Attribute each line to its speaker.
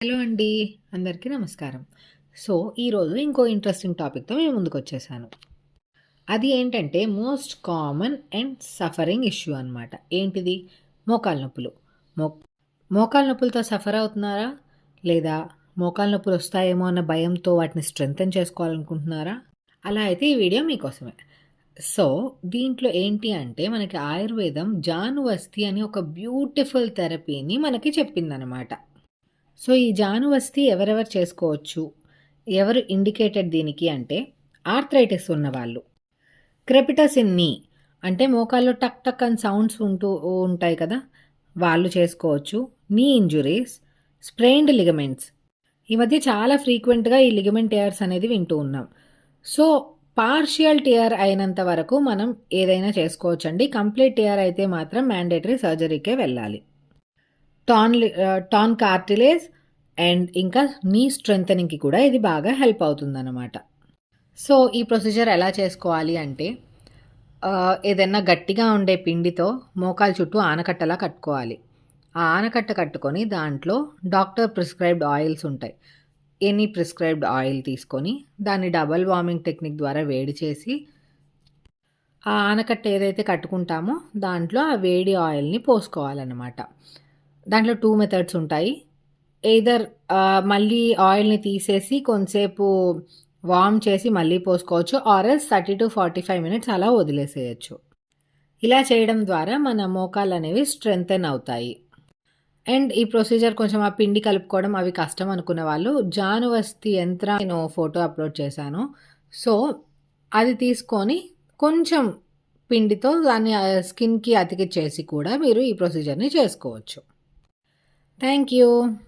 Speaker 1: Hello అండి. అందరికీ నమస్కారం. సో ఈరోజు ఇంకో ఇంట్రెస్టింగ్ టాపిక్తో మేము ముందుకు వచ్చేసాను అది ఏంటంటే most common and suffering issue అనమాట ఏంటిది? మోకాలు నొప్పులు. మో మోకాలు నొప్పులతో సఫర్ అవుతున్నారా? లేదా మోకాలు నొప్పులు వస్తాయేమో అన్న భయంతో వాటిని స్ట్రెంగ్తన్ చేసుకోవాలనుకుంటున్నారా? అలా అయితే ఈ వీడియో మీకోసమే. సో దీంట్లో ఏంటి అంటే మనకి ఆయుర్వేదం జానువస్తి అని ఒక బ్యూటిఫుల్ థెరపీని మనకి చెప్పిందనమాట సో ఈ జానువస్తి ఎవరెవరు చేసుకోవచ్చు? ఎవరు ఇండికేటెడ్ దీనికి అంటే ఆర్థరైటిస్ ఉన్నవాళ్ళు. క్రెపిటస్ ఇన్ నీ అంటే మోకాల్లో టక్ టక్ అని సౌండ్స్ ఉంటూ ఉంటాయి కదా వాళ్ళు చేసుకోవచ్చు. నీ ఇంజురీస్ స్ప్రెయిన్డ్ లిగమెంట్స్. ఈ మధ్య చాలా ఫ్రీక్వెంట్గా ఈ లిగమెంట్ టేయర్స్ అనేది వింటూ ఉన్నాం. సో పార్షియల్ టియర్ అయినంత వరకు మనం ఏదైనా చేసుకోవచ్చండి. కంప్లీట్ టియర్ అయితే మాత్రం మ్యాండేటరీ సర్జరీకే వెళ్ళాలి. టాన్ టాన్ కార్టిలేజ్ అండ్ ఇంకా నీ స్ట్రెంథనింగ్కి కూడా ఇది బాగా హెల్ప్ అవుతుందన్నమాట. సో ఈ ప్రొసీజర్ ఎలా చేసుకోవాలి అంటే ఏదైనా గట్టిగా ఉండే పిండితో మోకాలు చుట్టూ ఆనకట్టలా కట్టుకోవాలి. ఆ ఆనకట్ట కట్టుకొని దాంట్లో డాక్టర్ ప్రిస్క్రైబ్డ్ ఆయిల్స్ ఉంటాయి. ఎనీ ప్రిస్క్రైబ్డ్ ఆయిల్ తీసుకొని దాన్ని డబల్ వార్మింగ్ టెక్నిక్ ద్వారా వేడి చేసి ఆ ఆనకట్ట ఏదైతే కట్టుకుంటామో దాంట్లో ఆ వేడి ఆయిల్ని పోసుకోవాలన్నమాట. దాంట్లో టూ మెథడ్స్ ఉంటాయి. ఎయిదర్ మళ్ళీ ఆయిల్ని తీసేసి కొంతసేపు వార్మ్ చేసి మళ్ళీ పోసుకోవచ్చు RS thirty to forty five minutes అలా వదిలేసేయచ్చు. ఇలా చేయడం ద్వారా మన మోకాలు అనేవి స్ట్రెంగ్తెన్ అవుతాయి. అండ్ ఈ ప్రొసీజర్ కొంచెం ఆ పిండి కలుపుకోవడం అవి కష్టం అనుకునే వాళ్ళు జానువస్తి యంత్రం నేను ఫోటో అప్లోడ్ చేశాను. సో అది తీసుకొని కొంచెం పిండితో దాన్ని స్కిన్కి అతికిచ్చేసి కూడా మీరు ఈ ప్రొసీజర్ని చేసుకోవచ్చు. Thank you.